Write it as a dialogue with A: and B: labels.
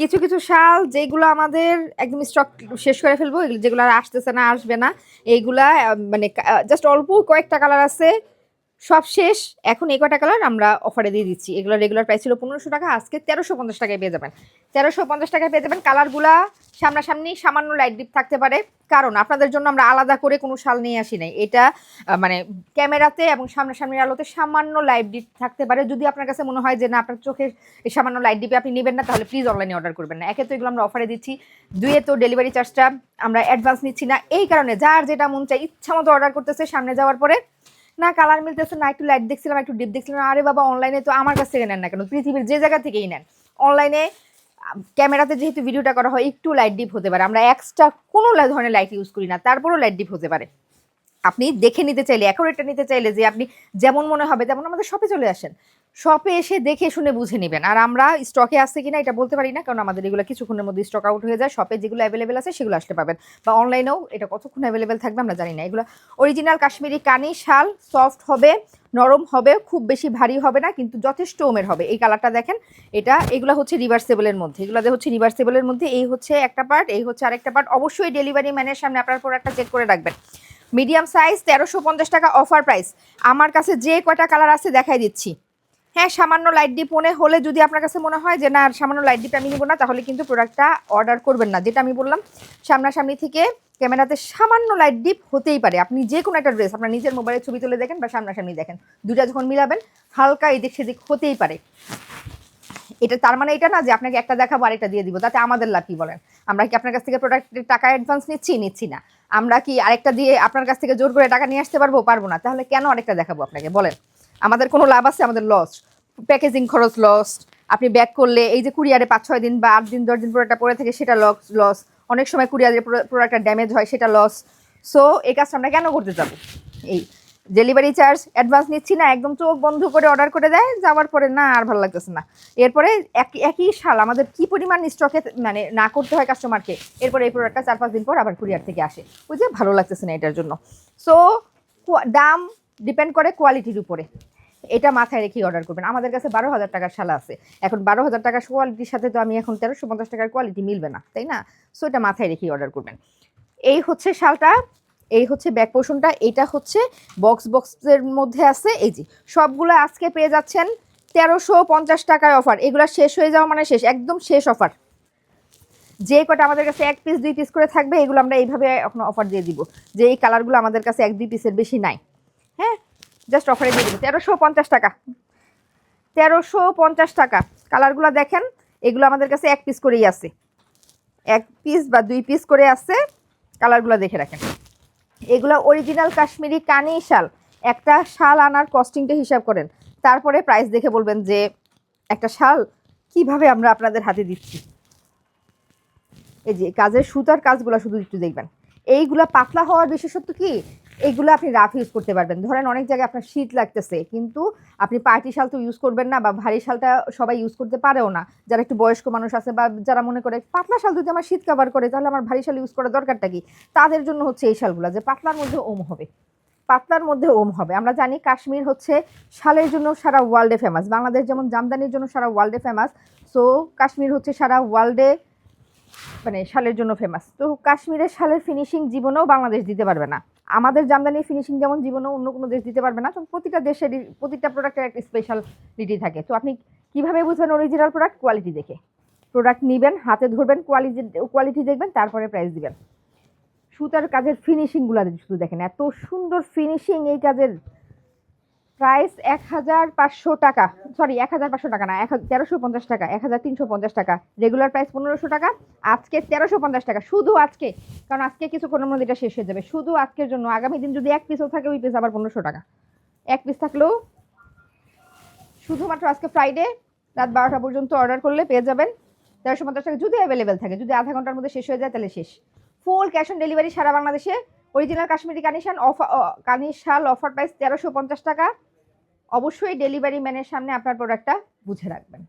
A: কিছু কিছু শাল যেগুলো আমাদের একদম স্টক শেষ করে ফেলব, যেগুলো আর আসতেছে না, আসবে না, এইগুলা মানে জাস্ট অল্প কয়েকটা কালার আছে। সব শেষ। এখন এই কয়টা কালার আমরা অফারে দিয়ে দিচ্ছি। এগুলো রেগুলার প্রাইস ছিল পনেরোশো টাকা, আজকে তেরোশো পঞ্চাশ টাকায় পেয়ে যাবেন। তেরোশো পঞ্চাশ টাকায় পেয়ে যাবেন কালারগুলা সামনাসামনি সামান্য লাইট ডিপ থাকতে পারে। কারণ আপনাদের জন্য আমরা আলাদা করে কোনো শাল নিয়ে আসি নাই। এটা মানে ক্যামেরাতে এবং সামনাসামনির আলোতে সামান্য লাইট ডিপ থাকতে পারে। যদি আপনার কাছে মনে হয় যে না, আপনার চোখে সামান্য লাইট ডিপে আপনি নেবেন না, তাহলে প্লিজ অনলাইনে অর্ডার করবেন না। একে তো এগুলো আমরা অফারে দিচ্ছি। দুয়ে তো ডেলিভারি চার্জটা আমরা অ্যাডভান্স নিচ্ছি না। এই কারণে যার যেটা মন চাই ইচ্ছা মতো অর্ডার করতেছে সামনে যাওয়ার পরে। না কালার মিলতেছে, না একটু লাইট দেখছিলাম, একটু ডিপ দেখছিলাম, আরে বাবা অনলাইনে তো আমার কাছ থেকে নেন না কেন? পৃথিবীর যে জায়গা থেকেই নেন। অনলাইনে ক্যামেরাতে যেহেতু ভিডিওটা করা হয়, একটু লাইট ডিপ হতে পারে। আমরা এক্সট্রা কোনো ধরনের লাইট ইউজ করি না, তারপরেও লাইট ডিপ হতে পারে। আপনি দেখে নিতে চাইলে এটা নিতে চাইলে যে আপনি যেমন মনে হবে তেমন আমাদের শপে চলে আসেন। শপে এসে দেখে শুনে বুঝে নেবেন। আর আমরা স্টকে আছে কিনা এটা বলতে পারি না, কারণ আমাদের এগুলো কিছুক্ষণের মধ্যে স্টক আউট হয়ে যায়। শপে যেগুলো অ্যাভেলেবেল আছে সেগুলো আসতে পাবেন। বা অনলাইনেও এটা কতক্ষণ অ্যাভেলেবেল থাকবে আমরা জানি না। এগুলো অরিজিনাল কাশ্মীরি কানি শাল সফট হবে, নরম হবে, খুব বেশি ভারী হবে না, কিন্তু যথেষ্ট ওমের হবে। এই কালারটা দেখেন, এটা, এগুলো হচ্ছে রিভার্সেবলের মধ্যে। এগুলো হচ্ছে রিভার্সেবলের মধ্যে, এই হচ্ছে একটা পার্ট এই হচ্ছে আরেকটা পার্ট অবশ্যই ডেলিভারি ম্যানের সামনে আপনার প্রোডাক্টটা চেক করে রাখবেন। মিডিয়াম সাইজ তেরোশো টাকা অফার প্রাইস আমার কাছে যে কয়টা কালার আছে দেখাই দিচ্ছি। হ্যাঁ সামান্য লাইট ডিপ মনে হলে যদি আপনার কাছে মনে হয় যে, না সামান্য লাইট ডিপ আমি নিব না, তাহলে কিন্তু প্রোডাক্টটা অর্ডার করবেন না। যেটা আমি বললাম, সামনাসামনি থেকে ক্যামেরাতে সামান্য লাইট ডিপ হতেই পারে। আপনি যে কোনো একটা ড্রেস আপনার নিজের মোবাইলে ছবি তুলে দেখেন বা সামনাসামনি দেখেন। দুটা যখন মিলাবেন, হালকা এদিক সেদিক হতেই পারে। এটা তার মানে এটা না যে, আপনাকে একটা দেখাবো, আরেকটা দিয়ে দিব। তাতে আমাদের লাভ কি বলেন? আমরা কি আপনার কাছ থেকে প্রোডাক্টের টাকা অ্যাডভান্স নিচ্ছি? নিচ্ছি না। আমরা কি আরেকটা দিয়ে আপনার কাছ থেকে জোর করে টাকা নিয়ে আসতে পারব? পারব না। তাহলে কেন আরেকটা দেখাবো আপনাকে? বলেন। আমাদের কোনো লাভ আছে? আমাদের লস প্যাকেজিং খরচ লস আপনি ব্যাক করলে এই যে কুরিয়ারে পাঁচ, ছয় দিন বা আট দিন, দশ দিন প্রোডাক্টটা পরে থেকে, সেটা লস লস অনেক সময় কুরিয়ারে প্রোডাক্টটা ড্যামেজ হয়, সেটা লস সো এই কাজটা আমরা কেন করতে যাব? এই ডেলিভারি চার্জ অ্যাডভান্স নিচ্ছি না, একদম চোখ বন্ধ করে অর্ডার করে দেয়, যাওয়ার পরে না, আর ভালো লাগতেছে না। এরপরে এক একই সাল আমাদের কি পরিমাণ স্টকে মানে না করতে হয় কাস্টমারকে এরপরে এই প্রোডাক্টটা চার, পাঁচ দিন পর আবার কুরিয়ার থেকে আসে। ওই যে ভালো লাগতেছে না এটার জন্য। সো দাম ডিপেন্ড করে কোয়ালিটির উপরে। এটা মাথায় রেখেই অর্ডার করবেন। আমাদের কাছে বারো হাজার টাকার শালা আছে। এখন বারো হাজার টাকার কোয়ালিটির সাথে তো আমি এখন তেরোশো পঞ্চাশ টাকার কোয়ালিটি মিলবে না, তাই না? সো এটা মাথায় রেখেই অর্ডার করবেন। এই হচ্ছে শালটা, এই হচ্ছে ব্যাক পোর্শনটা এটা হচ্ছে বক্স বক্সের মধ্যে আছে। এই যে, সবগুলো আজকে পেয়ে যাচ্ছেন তেরোশো পঞ্চাশ টাকায় অফার এগুলো শেষ হয়ে যাওয়া মানে শেষ, একদম শেষ অফার যে কটা আমাদের কাছে এক পিস দুই পিস করে থাকবে, এগুলো আমরা এইভাবে এখন অফার দিয়ে দিব। যে এই কালারগুলো আমাদের কাছে এক, দুই পিসের বেশি নাই। হ্যাঁ? জাস্ট অফারে দিয়ে দিব। তেরোশো পঞ্চাশ টাকা। তেরোশো পঞ্চাশ টাকা। কালারগুলো দেখেন, এগুলো আমাদের কাছে এক পিস করেই আছে। এক পিস বা দুই পিস করে আছে। কালারগুলো দেখে রাখেন। এগুলো অরিজিনাল কাশ্মীরি কানি শাল। একটা শাল আনার কস্টিংটা হিসাব করেন। তারপরে প্রাইস দেখে বলবেন যে, একটা শাল কীভাবে আমরা আপনাদের হাতে দিচ্ছি। এই যে, কাজের সুতার কাজগুলো শুধু একটু দেখবেন। এইগুলা পাতলা হওয়ার বিশেষত্ব কি? এইগুলো আপনি রাফ ইউজ করতে পারবেন। ধরেন অনেক জায়গায় আপনার শীত লাগতেছে, কিন্তু আপনি পার্টি শাল তো ইউজ করবেন না বা ভারী শালটা সবাই ইউজ করতে পারেও না। যারা একটু বয়স্ক মানুষ আছে বা যারা মনে করে, পাতলা শাল যদি আমার শীত কাভার করে, তাহলে আমার ভারী শাল ইউজ করার দরকারটা কি? তাদের জন্য হচ্ছে এই শালগুলো, যে পাতলার মধ্যে ওম হবে। পাতলার মধ্যে ওম হবে। আমরা জানি কাশ্মীর হচ্ছে শালের জন্য সারা ওয়ার্ল্ডে ফেমাস বাংলাদেশ যেমন জামদানির জন্য সারা ওয়ার্ল্ডে ফেমাস সো কাশ্মীর হচ্ছে সারা ওয়ার্ল্ডে মানে শালের জন্য ফেমাস তো কাশ্মীরের শালের ফিনিশিং জীবনেও বাংলাদেশ দিতে পারবে না। আমাদের জামদানির ফিনিশিং যেমন জীবনে অন্য কোনো দেশ দিতে পারবে না, তো প্রতিটা দেশের প্রতিটা প্রোডাক্টের একটা স্পেশালিটি থাকে। তো আপনি কীভাবে বুঝবেন অরিজিনাল প্রোডাক্ট কোয়ালিটি দেখে। প্রোডাক্ট নেবেন, হাতে ধরবেন কোয়ালিটি কোয়ালিটি দেখবেন, তারপরে প্রাইস দেবেন। সুতার কাজের ফিনিশিংগুলো শুধু দেখেন, এত সুন্দর ফিনিশিং এই কাজের প্রাইস এক হাজার পাঁচশো টাকা। সরি এক হাজার পাঁচশো টাকা না, এক তেরোশো পঞ্চাশ টাকা এক হাজার তিনশো পঞ্চাশ টাকা। রেগুলার প্রাইস পনেরোশো টাকা, আজকে তেরোশো পঞ্চাশ টাকা। শুধু আজকে, কারণ আজকে কিছুক্ষণের মধ্যে এটা শেষ হয়ে যাবে। শুধু আজকের জন্য, আগামী দিন যদি এক পিসও থাকে, ওই পিস আবার পনেরোশো টাকা। এক পিস থাকলেও শুধুমাত্র আজকে ফ্রাইডে রাত বারোটা পর্যন্ত অর্ডার করলে পেয়ে যাবেন। তেরোশো পঞ্চাশ টাকা যদি অ্যাভেলেবেল থাকে, যদি আধা ঘণ্টার মধ্যে শেষ হয়ে যায়, তাহলে শেষ। ফুল ক্যাশ অন ডেলিভারি সারা বাংলাদেশে। অরিজিনাল কাশ্মীরি কানিশান অফার কানির শাল অফার প্রাইস তেরোশো পঞ্চাশ টাকা। অবশ্যই ডেলিভারি ম্যানের সামনে আপনার প্রোডাক্টটা বুঝে রাখবেন।